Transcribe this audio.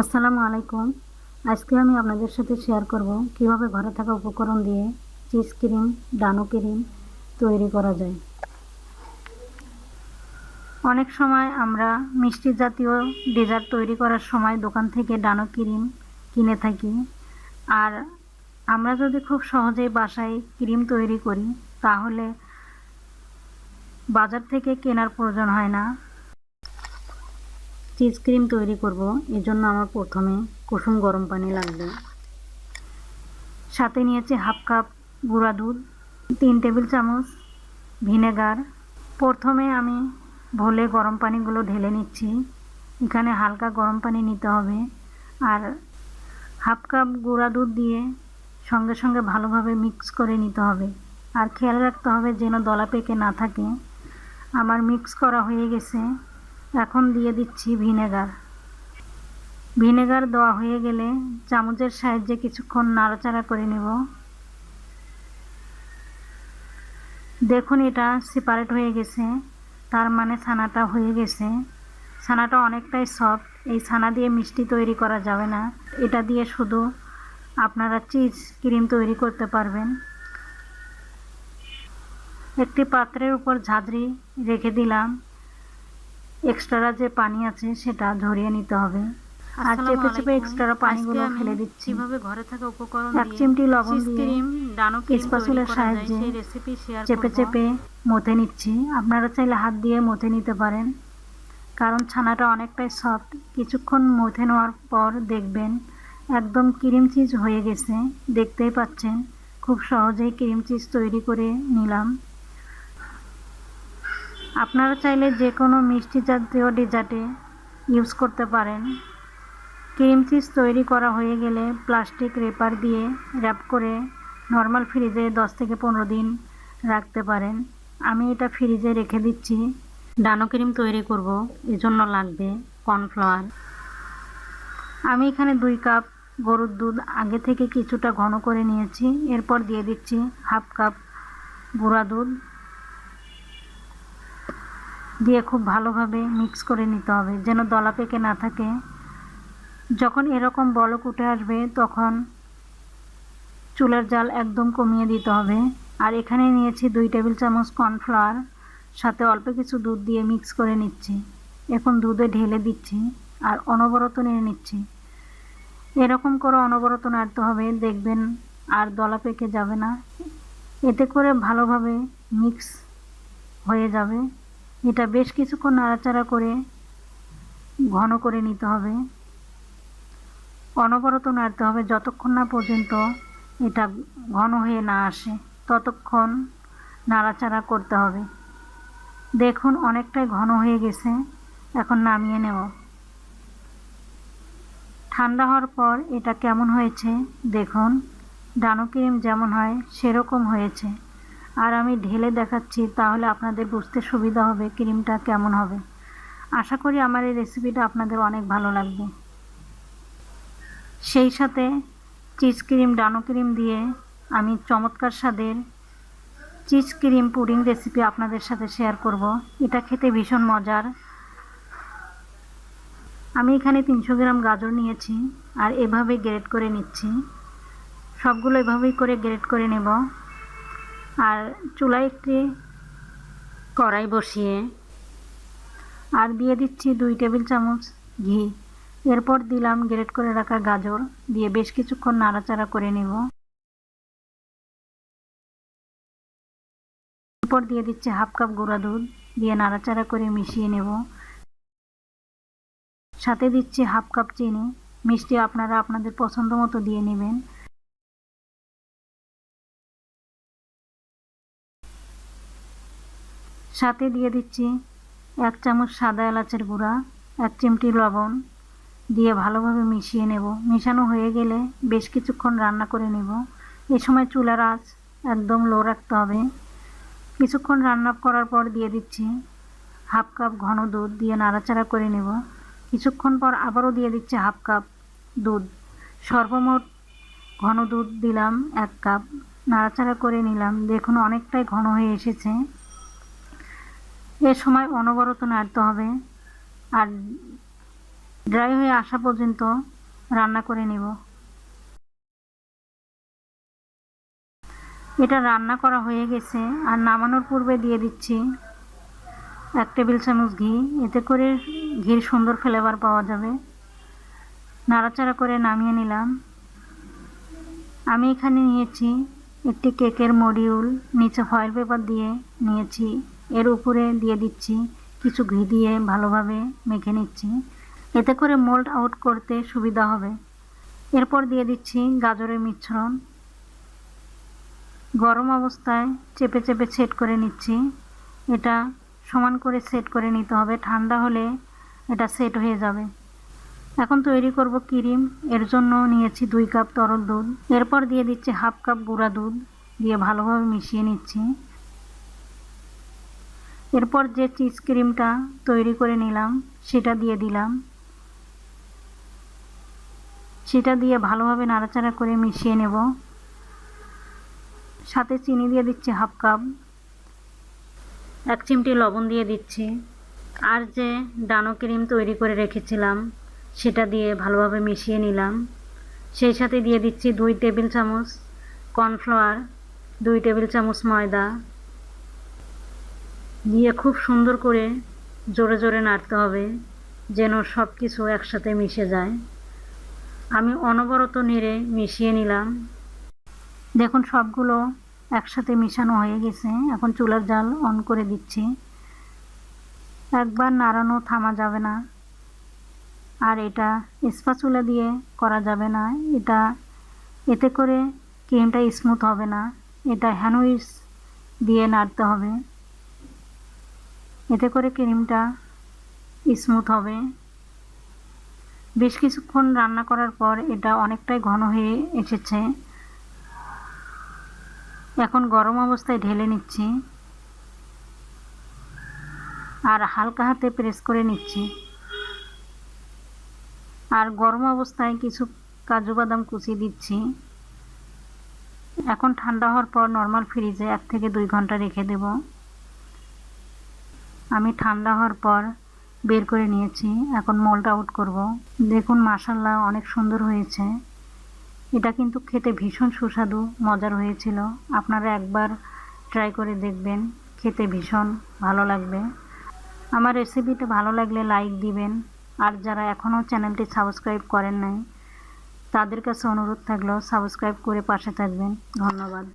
আসসালামু আলাইকুম। আজকে আমি আপনাদের সাথে শেয়ার করব কীভাবে ঘরে থাকা উপকরণ দিয়ে চিজ ক্রিম ডানো ক্রিম তৈরি করা যায়। অনেক সময় আমরা মিষ্টি জাতীয় ডেজার্ট তৈরি করার সময় দোকান থেকে ডানো ক্রিম কিনে থাকি। আর আমরা যদি খুব সহজেই বাসায় ক্রিম তৈরি করি, তাহলে বাজার থেকে কেনার প্রয়োজন হয় না। চিজ ক্রিম তৈরি করব, এজন্য আমার প্রথমে কুসুম গরম পানি লাগবে। সাথে নিয়েছি হাফ কাপ গুঁড়া দুধ, তিন টেবিল চামচ ভিনেগার। প্রথমে আমি ভোলে গরম পানিগুলো ঢেলে নিচ্ছি। এখানে হালকা গরম পানি নিতে হবে। আর হাফ কাপ গুঁড়া দুধ দিয়ে সঙ্গে সঙ্গে ভালোভাবে মিক্স করে নিতে হবে। আর খেয়াল রাখতে হবে যেন দলা পেকে না থাকে। আমার মিক্স করা হয়ে গেছে। এখন দিয়ে দিচ্ছি ভিনেগার। ভিনেগার দেওয়া হয়ে গেলে চামচের সাহায্যে কিছুক্ষণ নাড়াচাড়া করে নেব। দেখুন এটা সেপারেট হয়ে গেছে, তার মানে ছানাটা হয়ে গেছে। ছানাটা অনেকটাই সফট এই ছানা দিয়ে মিষ্টি তৈরি করা যাবে না। এটা দিয়ে শুধু আপনারা চিজ ক্রিম তৈরি করতে পারবেন। একটি পাত্রের উপর ঝাঁঝরি রেখে দিলাম। এক্সট্রা যে পানি আছে সেটা ঝরিয়ে নিতে হবে। আর চেপে চেপে এক্সট্রা পানিগুলো ফেলে দিচ্ছি। কীভাবে ঘরে থাকা উপকরণ এক চিমটি লবণ দিয়ে ক্রিম ডানো সাহায্যে রেসিপি শেয়ার চেপে চেপে মথে নিচ্ছি। আপনারা চাইলে হাত দিয়ে মথে নিতে পারেন। কারণ ছানাটা অনেকটাই সফট কিছুক্ষণ মথে নেওয়ার পর দেখবেন একদম ক্রিম চিজ হয়ে গেছে। দেখতেই পাচ্ছেন। খুব সহজেই ক্রিম চিজ তৈরি করে নিলাম। আপনারা চাইলে যে কোনো মিষ্টি জাতীয় ডেজার্টে ইউজ করতে পারেন। ক্রিম চিজ তৈরি করা হয়ে গেলে প্লাস্টিক রেপার দিয়ে র্যাপ করে নর্মাল ফ্রিজে দশ থেকে পনেরো দিন রাখতে পারেন। আমি এটা ফ্রিজে রেখে দিচ্ছি। ডানো ক্রিম তৈরি করব, এজন্য লাগবে কর্নফ্লাওয়ার। আমি এখানে দুই কাপ গরুর দুধ আগে থেকে কিছুটা ঘন করে নিয়েছি। এরপর দিয়ে দিচ্ছি হাফ কাপ গুঁড়া দুধ। দিয়ে খুব ভালোভাবে মিক্স করে নিতে হবে, যেন দলা পেকে না থাকে। যখন এরকম বলক উঠে আসবে, তখন চুলার জাল একদম কমিয়ে দিতে হবে। আর এখানে নিয়েছি দুই টেবিল চামচ কর্নফ্লাওয়ার, সাথে অল্প কিছু দুধ দিয়ে মিক্স করে নিচ্ছি। এখন দুধে ঢেলে দিচ্ছি আর অনবরত নিয়ে নিচ্ছি। এরকম করে অনবরত নাড়তে হবে, দেখবেন আর দলা পেকে যাবে না। এতে করে ভালোভাবে মিক্স হয়ে যাবে। এটা বেশ কিছুক্ষণ নাড়াচাড়া করে ঘন করে নিতে হবে। অনবরত নাড়তে হবে যতক্ষণ না পর্যন্ত এটা ঘন হয়ে না আসে, ততক্ষণ নাড়াচাড়া করতে হবে। দেখুন, অনেকটাই ঘন হয়ে গেছে। এখন নামিয়ে নেব। ঠান্ডা হওয়ার পর এটা কেমন হয়েছে? দেখুন, ডানো ক্রিম যেমন হয়, সেরকম হয়েছে। আর আমি ঢেলে দেখাচ্ছি, তাহলে আপনাদের বুঝতে সুবিধা হবে ক্রিমটা কেমন হবে। আশা করি আমার এই রেসিপিটা আপনাদের অনেক ভালো লাগবে। সেই সাথে চিজ ক্রিম ডানো ক্রিম দিয়ে আমি চমৎকার স্বাদের চিজ ক্রিম পুডিং রেসিপি আপনাদের সাথে শেয়ার করব। এটা খেতে ভীষণ মজার। আমি এখানে তিনশো গ্রাম গাজর নিয়েছি আর এভাবে গ্রেড করে নিচ্ছি। সবগুলো এভাবেই করে গ্রেড করে নেব। আর চুলায় একটি কড়াই বসিয়ে আর দিয়ে দিচ্ছি দুই টেবিল চামচ ঘি। এরপর দিলাম গ্রেট করে রাখা গাজর। দিয়ে বেশ কিছুক্ষণ নাড়াচাড়া করে নেব। এরপর দিয়ে দিচ্ছি হাফ কাপ গুঁড়া দুধ। দিয়ে নাড়াচাড়া করে মিশিয়ে নেব। সাথে দিচ্ছি হাফ কাপ চিনি। মিষ্টি আপনারা আপনাদের পছন্দ মতো দিয়ে নেবেন। সাথে দিয়ে দিচ্ছি এক চামচ সাদা এলাচের গুঁড়া, এক চিমটি লবণ দিয়ে ভালোভাবে মিশিয়ে নেব। মেশানো হয়ে গেলে বেশ কিছুক্ষণ রান্না করে নেব। এ সময় চুলার আঁচ একদম লো রাখতে হবে। কিছুক্ষণ রান্না করার পর দিয়ে দিচ্ছি হাফ কাপ ঘন দুধ দিয়ে নাড়াচাড়া করে নেব। কিছুক্ষণ পর আবারও দিয়ে দিচ্ছি হাফ কাপ দুধ। সর্বমোট ঘন দুধ দিলাম এক কাপ। নাড়াচাড়া করে নিলাম। দেখুন অনেকটাই ঘন হয়ে এসেছে। এ সময় অনবরত নাড়তে হবে আর ড্রাই হয়ে আসা পর্যন্ত রান্না করে নেব। এটা রান্না করা হয়ে গেছে আর নামানোর পূর্বে দিয়ে দিচ্ছি এক টেবিল চামচ ঘি। এতে করে ঘির সুন্দর ফ্লেভার পাওয়া যাবে। নাড়াচাড়া করে নামিয়ে নিলাম। আমি এখানে নিয়েছি একটি কেকের মডিউল নিচে ফয়েল পেপার দিয়ে নিয়েছি। এর উপরে দিয়ে দিচ্ছি কিছু ঘি দিয়ে ভালোভাবে মেখে নিচ্ছি। এতে করে মোল্ড আউট করতে সুবিধা হবে। এরপর দিয়ে দিচ্ছি গাজরের মিশ্রণ। গরম অবস্থায় চেপে চেপে সেট করে নিচ্ছি। এটা সমান করে সেট করে নিতে হবে। ঠান্ডা হলে এটা সেট হয়ে যাবে। এখন তৈরি করব ক্রিম। এর জন্য নিয়েছি দুই কাপ তরল দুধ। এরপর দিয়ে দিচ্ছি হাফ কাপ গুঁড়া দুধ। দিয়ে ভালোভাবে মিশিয়ে নিচ্ছি। এরপর যে চিজ ক্রিমটা তৈরি করে নিলাম, সেটা দিয়ে দিলাম। সেটা দিয়ে ভালোভাবে নাড়াচাড়া করে মিশিয়ে নেব। সাথে চিনি দিয়ে দিচ্ছি হাফ কাপ। এক চিমটি লবণ দিয়ে দিচ্ছি। আর যে ডানো ক্রিম তৈরি করে রেখেছিলাম, সেটা দিয়ে ভালোভাবে মিশিয়ে নিলাম। সেই সাথে দিয়ে দিচ্ছি দুই টেবিল চামচ কর্নফ্লাওয়ার দুই টেবিল চামচ ময়দা। দিয়ে খুব সুন্দর করে জোরে জোরে নাড়তে হবে, যেন সব কিছু একসাথে মিশে যায়। আমি অনবরত নেড়ে মিশিয়ে নিলাম। দেখুন, সবগুলো একসাথে মিশানো হয়ে গেছে। এখন চুলার জাল অন করে দিচ্ছি। একবার নাড়ানো থামা যাবে না। আর এটা স্পাচুলা দিয়ে করা যাবে না। এটা, এতে করে ক্রিমটা স্মুথ হবে না। এটা হ্যান্ডউইচ দিয়ে নাড়তে হবে। এতে করে ক্রিমটা স্মুথ হবে। বেশ কিছুক্ষণ রান্না করার পর এটা অনেকটাই ঘন হয়ে এসেছে। এখন গরম অবস্থায় ঢেলে নিচ্ছি। আর হালকা হাতে প্রেস করে নিচ্ছি। আর গরম অবস্থায় কিছু কাজু বাদাম কুচি দিচ্ছি। এখন ঠান্ডা হওয়ার পর নর্মাল ফ্রিজে এক থেকে দুই ঘণ্টা রেখে দেব। আমি ঠান্ডা হওয়ার পর বের করে নিয়েছি। এখন মোল্ড আউট করব। দেখুন মাসাল্লাহ অনেক সুন্দর হয়েছে। এটা কিন্তু খেতে ভীষণ সুস্বাদু, মজার হয়েছিল। আপনারা একবার ট্রাই করে দেখবেন, খেতে ভীষণ ভালো লাগবে। আমার রেসিপিটা ভালো লাগলে লাইক দিবেন। আর যারা এখনও চ্যানেলটি সাবস্ক্রাইব করেন নাই, তাদের কাছে অনুরোধ থাকলেও সাবস্ক্রাইব করে পাশে থাকবেন। ধন্যবাদ।